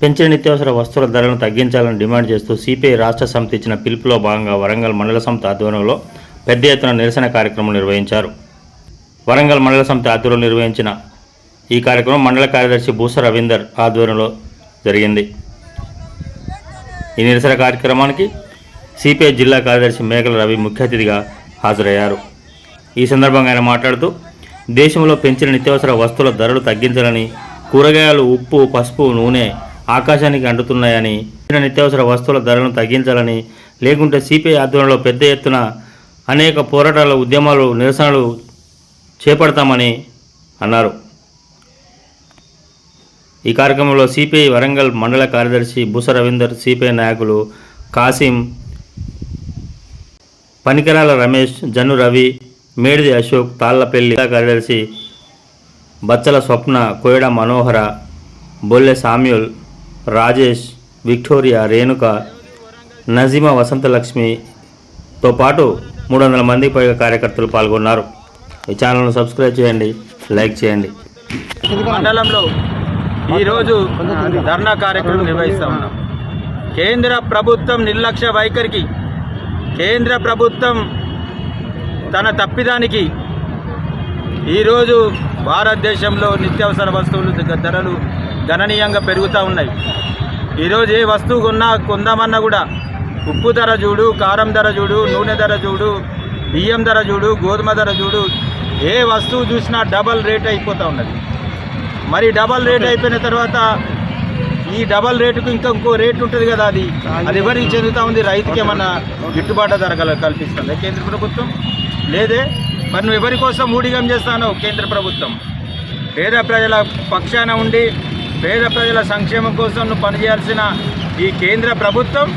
పెంచిన నిత్యావసర వస్తువుల ధరలను తగ్గించాలని డిమాండ్ చేస్తూ సిపిఐ రాష్ట్ర సమితి ఇచ్చిన పిలుపులో భాగంగా వరంగల్ మండల సమితి ఆధ్వర్యంలో పెద్ద ఎత్తున నిరసన కార్యక్రమం నిర్వహించారు. వరంగల్ మండల సమితి ఆధ్వర్యంలో నిర్వహించిన ఈ కార్యక్రమం మండల కార్యదర్శి భూస రవీందర్ ఆధ్వర్యంలో జరిగింది. ఈ నిరసన కార్యక్రమానికి సిపిఐ జిల్లా కార్యదర్శి మేకల రవి ముఖ్య అతిథిగా హాజరయ్యారు. ఈ సందర్భంగా ఆయన మాట్లాడుతూ దేశంలో పెంచిన నిత్యావసర వస్తువుల ధరలు తగ్గించాలని కూరగాయలు ఉప్పు పసుపు నూనె ఆకాశానికి అంటుతున్నాయని నిత్యావసర వస్తువుల ధరలను తగ్గించాలని లేకుంటే సిపిఐ ఆధ్వర్యంలో పెద్ద ఎత్తున అనేక పోరాటాల ఉద్యమాలు నిరసనలు చేపడతామని అన్నారు. ఈ కార్యక్రమంలో సిపిఐ వరంగల్ మండల కార్యదర్శి బుస రవీందర్ సిపిఐ నాయకులు కాసిం పనికరాల రమేష్ జన్ను రవి మేడిది అశోక్ తాళ్ళపల్లి కార్యదర్శి బచ్చల స్వప్న కోయడ మనోహర బొల్లె సామ్యుల్ రాజేష్ విక్టోరియా రేణుక నజీమా వసంతలక్ష్మితో పాటు మూడు వందల మంది పైగా కార్యకర్తలు పాల్గొన్నారు. ఈ ఛానల్ను సబ్స్క్రైబ్ చేయండి లైక్ చేయండి. మండలంలో ఈరోజు ధర్నా కార్యక్రమం నిర్వహిస్తా ఉన్నాం. కేంద్ర ప్రభుత్వం నిర్లక్ష్య వైఖరికి కేంద్ర ప్రభుత్వం తన తప్పిదానికి ఈరోజు భారతదేశంలో నిత్యావసర వస్తువులు ధరలు గణనీయంగా పెరుగుతూ ఉన్నాయి. ఈరోజు ఏ వస్తువు కొన్నా కొందామన్నా కూడా ఉప్పు ధర చూడు కారం ధర చూడు నూనె ధర చూడు బియ్యం ధర చూడు గోధుమ ధర చూడు ఏ వస్తువు చూసినా డబల్ రేట్ అయిపోతూ ఉన్నది. మరి డబల్ రేట్ అయిపోయిన తర్వాత ఈ డబల్ రేటుకు ఇంకా ఇంకో రేట్ ఉంటుంది కదా అది. అది ఎవరికి చెందుతా ఉంది? రైతుకి ఏమన్నా గిట్టుబాటు ధర కల- కల్పిస్తుంది కేంద్ర ప్రభుత్వం? లేదే. మరి నువ్వు ఎవరి కోసం ఊడిగం చేస్తానో కేంద్ర ప్రభుత్వం. పేద ప్రజల పక్షాన ఉండి పేద ప్రజల సంక్షేమం కోసం నువ్వు పనిచేయాల్సిన ఈ కేంద్ర ప్రభుత్వం